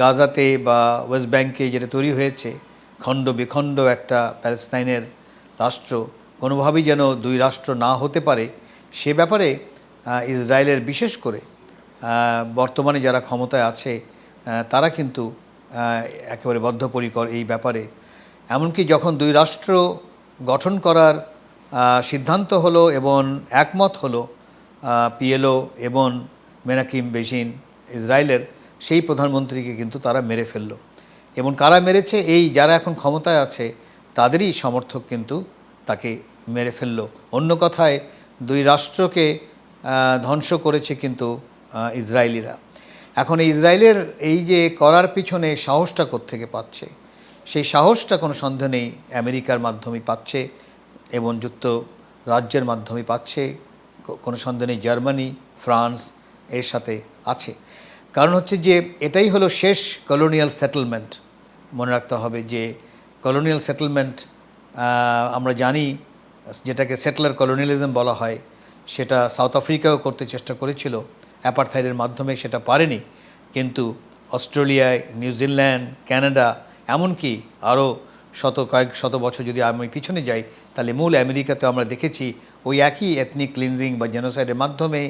গাজাতে বা ওয়েস্ট ব্যাংকে যেটা তৈরি হয়েছে, খণ্ড বিখণ্ড একটা প্যালেস্তাইনের রাষ্ট্র, কোনোভাবেই যেন দুই রাষ্ট্র না হতে পারে, সে ব্যাপারে ইসরায়েলের বিশেষ করে বর্তমানে যারা ক্ষমতায় আছে তারা কিন্তু একেবারে বদ্ধপরিকর এই ব্যাপারে। এমনকি যখন দুই রাষ্ট্র গঠন করার সিদ্ধান্ত হলো এবং একমত হলো পিএলও এবং মেনাকিম বেশিন ইসরায়েলের সেই প্রধানমন্ত্রীকে কিন্তু তারা মেরে ফেলল। এবং কারা মেরেছে, এই যারা এখন ক্ষমতায় আছে, তাদেরই সমর্থক কিন্তু তাকে মেরে ফেলল। অন্য কথায়, দুই রাষ্ট্রকে ধ্বংস করেছে কিন্তু ইসরায়েলিরা। এখন এই ইসরায়েলের এই যে করার পিছনে সাহসটা থেকে পাচ্ছে? সেই সাহসটা কোনো সন্দেহ নেই আমেরিকার মাধ্যমে পাচ্ছে এবং যুক্ত রাজ্যের মাধ্যমে পাচ্ছে কোনো সন্দেহ নেই জার্মানি, ফ্রান্স এর সাথে আছে। কারণ হচ্ছে যে এটাই হলো শেষ কলোনিয়াল সেটেলমেন্ট মনে রাখতে হবে যে কলোনিয়াল সেটেলমেন্ট আমরা জানি যেটাকে সেটলার কলোনিয়ালিজম বলা হয়, সেটা সাউথ আফ্রিকাও করতে চেষ্টা করেছিল অ্যাপারথাইডের মাধ্যমে সেটা পারেনি। কিন্তু অস্ট্রেলিয়ায় নিউজিল্যান্ড কানাডা এমনকি আরও শত কয়েক, শত বছর যদি আমি পিছনে যাই, তাহলে মূল আমেরিকাতে আমরা দেখেছি ওই একই এথনিক ক্লিনজিং বা জেনোসাইডের মাধ্যমে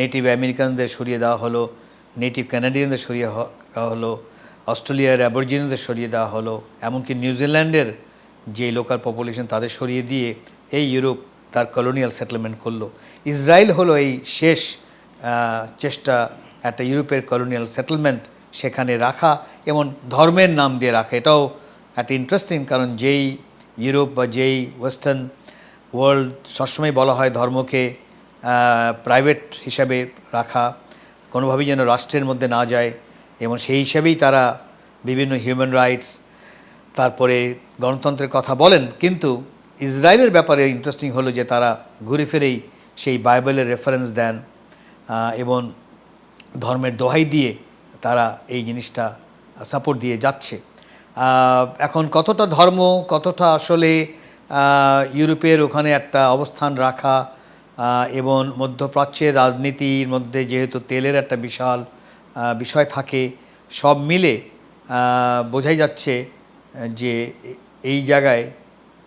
নেটিভ আমেরিকানদের সরিয়ে দেওয়া হলো। নেটিভ কানাডিয়ানদের সরিয়ে দেওয়া হলো, অস্ট্রেলিয়ার অ্যাবরজিনদের সরিয়ে দেওয়া হলো, এমনকি নিউজিল্যান্ডের যে লোকাল পপুলেশন তাদের সরিয়ে দিয়ে এই ইউরোপ তার কলোনিয়াল সেটেলমেন্ট করল। ইসরায়েল হলো এই শেষ চেষ্টা একটা ইউরোপের কলোনিয়াল সেটেলমেন্ট সেখানে রাখা, এবং ধর্মের নাম দিয়ে রাখা। এটাও একটা ইন্টারেস্টিং কারণ যেই ইউরোপ বা যেই ওয়েস্টার্ন ওয়ার্ল্ড সবসময় বলা হয় ধর্মকে প্রাইভেট হিসাবে রাখা। কোনোভাবেই যেন রাষ্ট্রের মধ্যে না যায় এবং সেই হিসাবেই তারা বিভিন্ন হিউম্যান রাইটস তারপরে গণতন্ত্রের কথা বলেন। কিন্তু ইসরায়েলের ব্যাপারে ইন্টারেস্টিং হলো যে তারা ঘুরে ফিরেই সেই বাইবেলের রেফারেন্স দেন এবং ধর্মের দোহাই দিয়ে তারা এই জিনিসটা সাপোর্ট দিয়ে যাচ্ছে। এখন কতটা ধর্ম, কতটা আসলে ইউরোপের ওখানে একটা অবস্থান রাখা এবং মধ্যপ্রাচ্যের রাজনীতির মধ্যে যেহেতু তেলের একটা বিশাল বিষয় থাকে, সব মিলে বোঝাই যাচ্ছে যে এই জায়গায়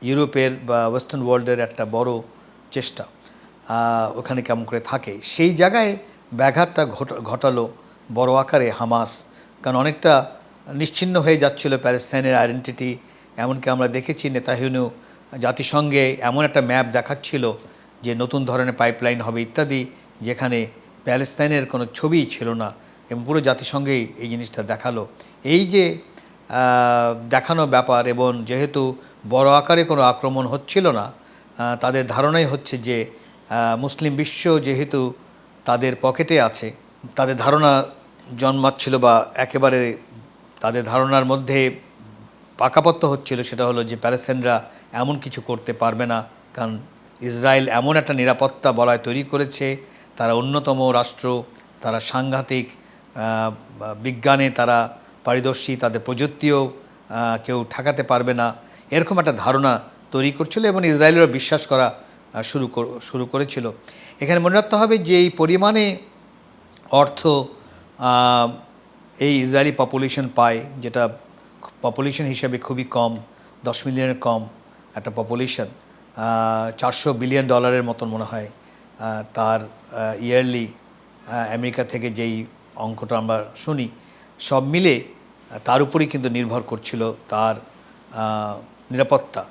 ইউরোপের বা ওয়েস্টার্ন ওয়ার্ল্ডের একটা বড় চেষ্টা ওখানে কেমন করে থাকে। সেই জায়গায় ব্যাঘাতটা ঘট- ঘটালো বড় আকারে হামাস, কারণ অনেকটা নিশ্চিন্ন হয়ে যাচ্ছিল প্যালেস্তাইনের আইডেন্টিটি এমনকি আমরা দেখেছি নেতাহিনু জাতিসংঘে এমন একটা ম্যাপ দেখাচ্ছিল যে নতুন ধরনের পাইপলাইন হবে ইত্যাদি, যেখানে প্যালেস্তাইনের কোনো ছবিই ছিল না এবং পুরো জাতিসংঘেই এই জিনিসটা দেখাল। এই যে দেখানো ব্যাপার এবং যেহেতু বড় আকারে কোনো আক্রমণ হচ্ছিল না তাদের ধারণাই হচ্ছে যে মুসলিম বিশ্ব যেহেতু তাদের পকেটে আছে, তাদের ধারণা জন্মাচ্ছিল বা একেবারে তাদের ধারণার মধ্যে পাকাপত্ত হচ্ছিল, সেটা হলো যে প্যালেস্তাইনরা এমন কিছু করতে পারবে না, কারণ ইসরায়েল এমন একটা নিরাপত্তা বলয় তৈরি করেছে, তারা অন্যতম রাষ্ট্র, তারা সাংঘাতিক বিজ্ঞানে তারা পারিদর্শী, তাদের প্রযুক্তিও কেউ ঠেকাতে পারবে না। এরকম একটা ধারণা তৈরি করছিল এবং ইসরায়েলেরও বিশ্বাস করা শুরু শুরু করেছিল। এখানে মনে রাখতে হবে যে এই পরিমাণে অর্থ এই ইসরায়েলি পপুলেশন পায়, যেটা পপুলেশন হিসাবে খুবই কম, দশ মিলিয়নের কম একটা পপুলেশন চারশো বিলিয়ন ডলারের মতন মনে হয় তার ইয়ারলি আমেরিকা থেকে যেই অঙ্কটা আমরা শুনি, সব মিলে তার উপরেই কিন্তু নির্ভর করছিল তার নিরাপত্তা।